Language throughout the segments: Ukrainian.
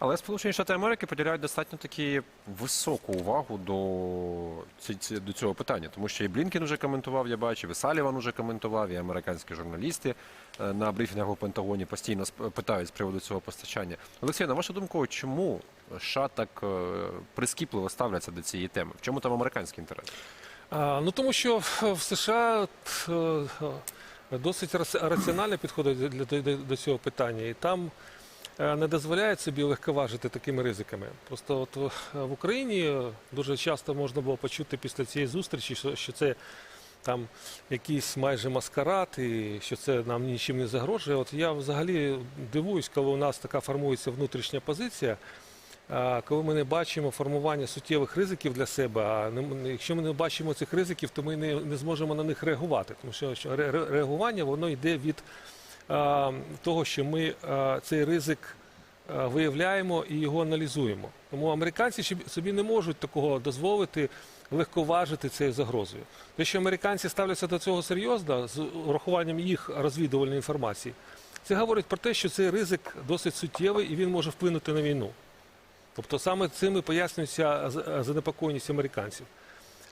Але Сполучені Штати Америки поділяють достатньо таки високу увагу до, до цього питання, тому що і Блінкен вже коментував, я бачив, і Саліван вже коментував, і американські журналісти е, на брифінгах у Пентагоні постійно сп- питають з приводу цього постачання. Олексій, на вашу думку, чому США так е, прискіпливо ставляться до цієї теми? В чому там американський інтерес? А, ну тому що в США е, е, досить раціонально підходять для- до, цього питання, і там е, не дозволяють собі легковажити такими ризиками. Просто от е, в Україні е, дуже часто можна було почути після цієї зустрічі, що, це там якийсь майже маскарад, і що це нам нічим не загрожує. От я взагалі дивуюсь, коли у нас така формується внутрішня позиція. Коли ми не бачимо формування суттєвих ризиків для себе, а якщо ми не бачимо цих ризиків, то ми не, не зможемо на них реагувати. Тому що, що ре- ре- реагування воно йде від того, що ми цей ризик виявляємо і його аналізуємо. Тому американці собі не можуть такого дозволити легковажити цією загрозою. Те, що американці ставляться до цього серйозно, з урахуванням їх розвідувальної інформації, це говорить про те, що цей ризик досить суттєвий і він може вплинути на війну. Тобто саме цим і пояснюється занепокоєність американців.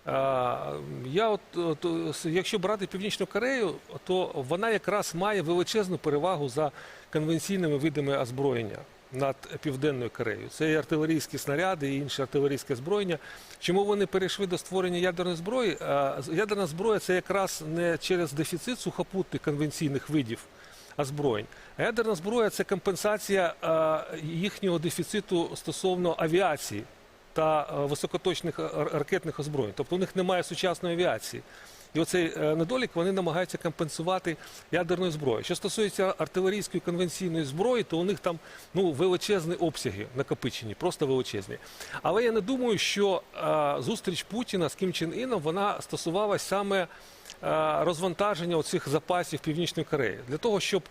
Я от, от, якщо брати Північну Корею, то вона якраз має величезну перевагу за конвенційними видами озброєння над Південною Кореєю. Це і артилерійські снаряди, і інше артилерійське озброєння. Чому вони перейшли до створення ядерної зброї? Ядерна зброя це якраз не через дефіцит сухопутних конвенційних видів озброєнь. А ядерна зброя це компенсація їхнього дефіциту стосовно авіації та е, високоточних ракетних озброєнь. Тобто у них немає сучасної авіації. І оцей е, недолік вони намагаються компенсувати ядерною зброєю. Що стосується артилерійської конвенційної зброї, то у них там ну, величезні обсяги накопичені, просто величезні. Але я не думаю, що е, зустріч Путіна з Кім Чен Іном вона стосувалась саме е, розвантаження оцих запасів Північної Кореї. Для того, щоб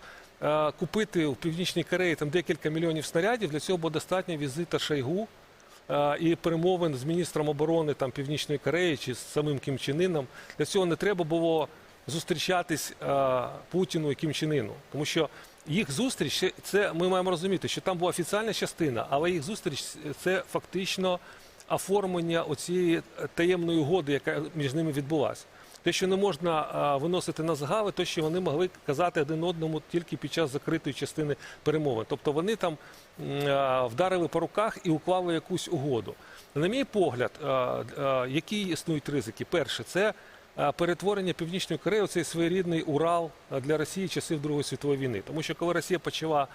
е, купити в Північній Кореї там декілька мільйонів снарядів, для цього було достатньо візита Шойгу е, і перемовин з міністром оборони там, Північної Кореї чи з самим Кім Чен Іном. Для цього не треба було зустрічатись е, Путіну і Кім Чен Іну. Тому що їх зустріч, це ми маємо розуміти, що там була офіціальна частина, але їх зустріч це фактично оформлення оцієї таємної угоди, яка між ними відбулася. Те, що не можна виносити на згави, то що вони могли казати один одному тільки під час закритої частини перемови. Тобто вони там вдарили по руках і уклали якусь угоду. На мій погляд, які існують ризики? Перше, це перетворення Північної Кореї у цей своєрідний Урал для Росії часів Другої світової війни. Тому що коли Росія почала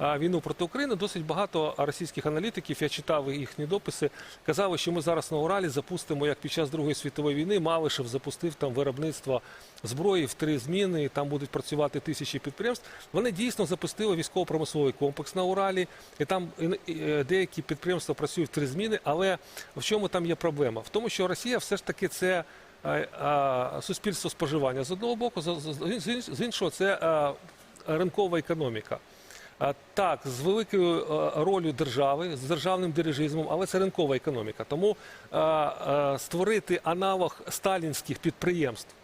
війну проти України, досить багато російських аналітиків, я читав їхні дописи, казали, що ми зараз на Уралі запустимо, як під час Другої світової війни, Малишев запустив там виробництво зброї в три зміни, і там будуть працювати тисячі підприємств. Вони дійсно запустили військово-промисловий комплекс на Уралі, і там е, деякі підприємства працюють в три зміни. Але в чому там є проблема? В тому, що Росія все ж таки це. Суспільство споживання з одного боку, з- з- з інш- з іншого це ринкова економіка. Так, з великою ролью держави, з державним дирижизмом, але це ринкова економіка. Тому створити аналог сталінських підприємств,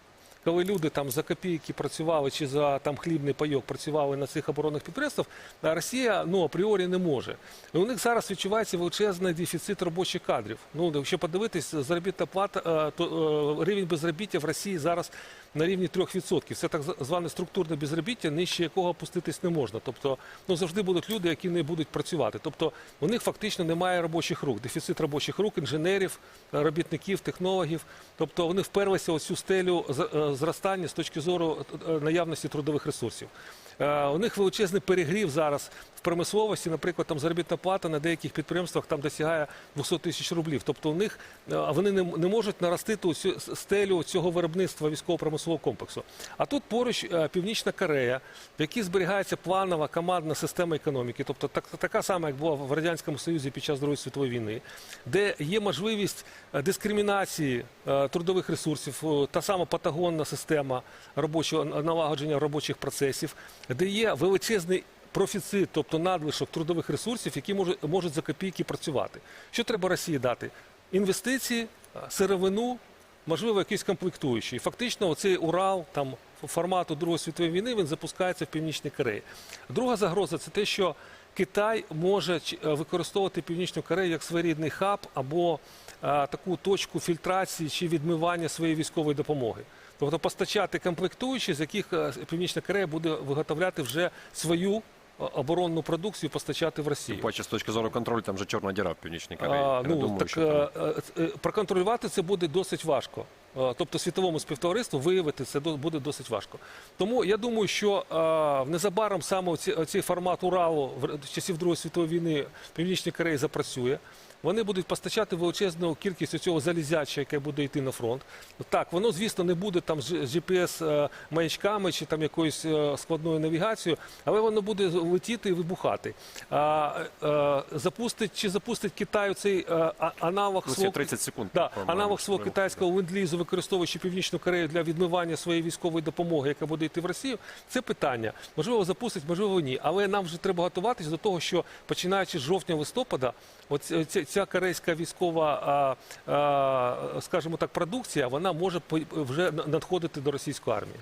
коли люди там за копійки працювали чи за там хлібний пайок працювали на цих оборонних підприємствах, Росія ну апріорі не може. І у них зараз відчувається величезний дефіцит робочих кадрів. Ну якщо подивитись, заробітна плата, е, то е, рівень безробіття в Росії зараз на рівні 3%. Це так зване структурне безробіття, нижче якого опуститись не можна. Тобто, ну завжди будуть люди, які не будуть працювати. Тобто у них фактично немає робочих рук, дефіцит робочих рук, інженерів, е, робітників, технологів. Тобто вони вперлися у цю стелю зростання з точки зору е, наявності трудових ресурсів. Е, У них величезний перегрів зараз в промисловості, наприклад, там заробітна плата на деяких підприємствах там досягає 200 тисяч рублів. Тобто у них е, вони не, не можуть наростити цю стелю цього виробництва військово-промислового комплексу. А тут поруч е, Північна Корея, в якій зберігається планова командна система економіки, тобто так, така сама, як була в Радянському Союзі під час Другої світової війни, де є можливість дискримінації трудових ресурсів, та сама патагонна система робочого налагодження робочих процесів, де є величезний профіцит, тобто надлишок трудових ресурсів, які можуть, можуть за копійки працювати. Що треба Росії дати? Інвестиції, е, сировину, можливо, якісь комплектуючі. І фактично, оцей Урал там формату Другої світової війни він запускається в Північній Кореї. Друга загроза це те, що Китай може е, використовувати Північну Корею як своєрідний хаб або е, таку точку фільтрації чи відмивання своєї військової допомоги. Тобто постачати комплектуючі, з яких е, Північна Корея буде виготовляти вже свою оборонну продукцію, постачати в Росію. Бачу, з точки зору контролю, там вже чорна діра в Північній Кореї. А, ну, думаю, так, що там... проконтролювати це буде досить важко. Е, Тобто світовому співтовариству виявити це буде досить важко. Тому я думаю, що е, незабаром саме цей формат Уралу в часів Другої світової війни Північній Кореї запрацює. Вони будуть постачати величезну кількість цього залізяча, яке буде йти на фронт. Так, воно, звісно, не буде там з GPS-маячками чи там якоюсь е, складною навігацією, але воно буде летіти і вибухати. А, е, запустить чи запустить Китай цей аналог Ну, свого 30 секунд. Да, аналог свого китайського ленд-лізу, використовуючи Північну Корею для відмивання своєї військової допомоги, яка буде йти в Росію, це питання. Можливо, запустить, можливо, ні. Але нам вже треба готуватись до того, що починаючи з жовтня-листопада, ця- корейська військова, скажімо так, продукція, вона може вже надходити до російської армії.